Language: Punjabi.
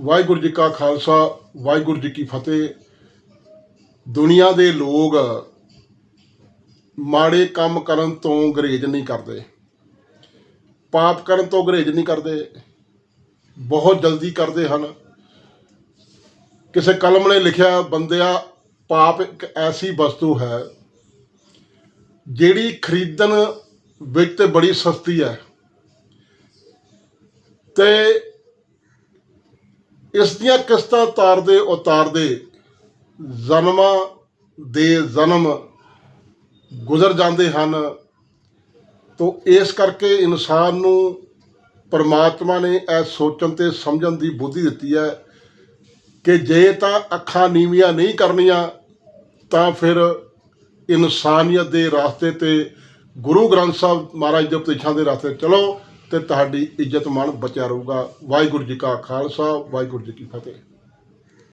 ਵਾਹਿਗੁਰੂ ਜੀ ਕਾ ਖਾਲਸਾ, ਵਾਹਿਗੁਰੂ ਜੀ ਕੀ ਫਤਿਹ। ਦੁਨੀਆ ਦੇ ਲੋਕ ਮਾੜੇ ਕੰਮ ਕਰਨ ਤੋਂ ਗਰੇਜ ਨਹੀਂ ਕਰਦੇ। ਪਾਪ ਕਰਨ ਤੋਂ ਗਰੇਜ ਨਹੀਂ ਕਰਦੇ। ਬਹੁਤ ਜਲਦੀ ਕਰਦੇ ਹਨ। ਕਿਸੇ ਕਲਮ ਨੇ ਲਿਖਿਆ, ਬੰਦਿਆ, ਪਾਪ ਇੱਕ ਐਸੀ ਵਸਤੂ ਹੈ, ਜਿਹੜੀ ਖਰੀਦਣ ਵਿੱਚ ਤੇ ਬੜੀ ਸਸਤੀ ਹੈ। ਤੇ ਇਸ ਦੀਆਂ ਕਿਸ਼ਤਾਂ ਤਾਰਦੇ ਉਤਾਰਦੇ ਜਨਮਾਂ ਦੇ ਜਨਮ ਗੁਜ਼ਰ ਜਾਂਦੇ ਹਨ। ਤੋ ਇਸ ਕਰਕੇ ਇਨਸਾਨ ਨੂੰ ਪਰਮਾਤਮਾ ਨੇ ਇਹ ਸੋਚਣ ਤੇ ਸਮਝਣ ਦੀ ਬੁੱਧੀ ਦਿੱਤੀ ਹੈ ਕਿ ਜੇ ਤਾਂ ਅੱਖਾਂ ਨੀਵੀਆਂ ਨਹੀਂ ਕਰਨੀਆਂ, ਤਾਂ ਫਿਰ ਇਨਸਾਨੀਅਤ ਦੇ ਰਸਤੇ ਤੇ ਗੁਰੂ ਗ੍ਰੰਥ ਸਾਹਿਬ ਮਹਾਰਾਜ ਦੇ ਉਪਦੇਸ਼ਾਂ ਦੇ ਰਸਤੇ ਚਲੋ। ਤੇ ਤੁਹਾਡੀ ਇੱਜ਼ਤ ਮਾਣ ਬਚਿਆ ਰਹੂਗਾ। ਵਾਹਿਗੁਰੂ ਜੀ ਕਾ ਖਾਲਸਾ ਵਾਹਿਗੁਰੂ ਜੀ ਕੀ ਫਤਿਹ।